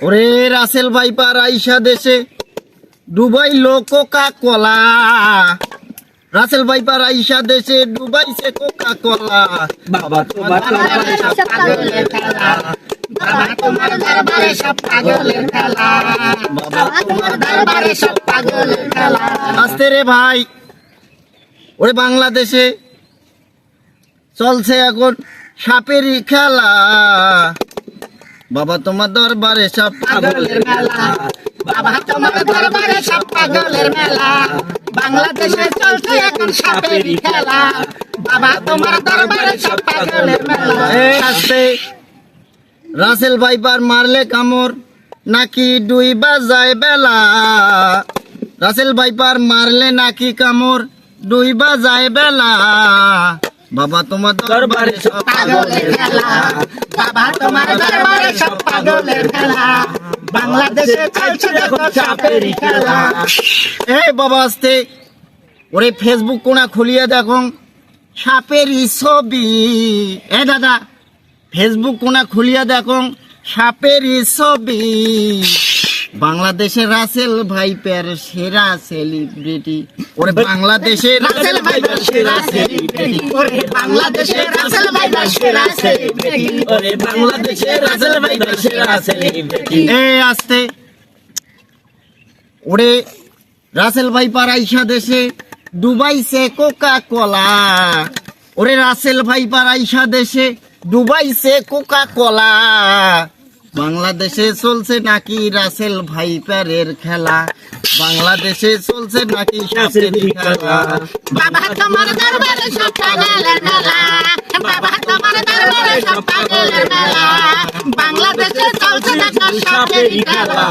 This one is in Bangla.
ওরে রাসেল ভাইপার আইসা দেশে ডুবাই কোকা কলা রাসেল ভাইপার আইসা দেশে ডুবাইছে কোকা কলা বাবা তোমার দরবারে সব পাগলের খেলা। বাবা তোমার দরবারে সব পাগলের খেলা। বাবা তোমার দরবারে সব পাগলের খেলা। আসতে রে ভাই। ওরে বাংলাদেশে চলছে এখন সাপেরই খেলা। বাবা তোমার দরবারে সব পাগলের মেলা। বাবা তোমার দরবারে সব পাগলের মেলা। বাংলাদেশে চলছে এখন সাপেরই খেলা। বাবা তোমার দরবারে সব পাগলের মেলা। আসতে রাসেল ভাইপার মারলে কামড় নাকি দুই বাজায় বেলা? রাসেল ভাইপার মারলে নাকি কামড় দুই বাজায় বেলা? বাবা তোমার দরবারে সব পাগলের খেলা। বাবা তোমার দরবারে সব পাগলের খেলা। বাংলাদেশে চলছে দেখো সাপেরই খেলা। এই বাবা আসতে। ওরে ফেসবুক কোনা খুলিয়ে দেখো সাপেরই ছবি। এ দাদা ফেসবুক কোনা খুলিয়ে দেখো সাপেরই ছবি। বাংলাদেশের রাসেল ভাইপের সেরা সেলিব্রিটি। ওরে বাংলাদেশের রাসেল ভাইপের সেরা সেলিব্রিটি। ওরে বাংলাদেশে রাসেল ভাইবার সেরা সেলিব্রিটি। ওরে বাংলাদেশের রাসেল ভাইপের সেরা সেলিব্রিটি। এ আসতে। ওরে রাসেল ভাই পারাইসা দেশে ডুবাইছে কোকা কোলা ওরে রাসেল ভাই পারাইসা দেশে ডুবাইছে কোকা কোলা বাংলাদেশে চলছে নাকি রাসেল ভাইপারের খেলা? বাংলাদেশে চলছে নাকি সাপের খেলা? বাবা তোমার দরবারে সব পাগলের মেলা। বাবা তোমার দরবারে সব পাগলের মেলা। বাংলাদেশে চলছে খেলা?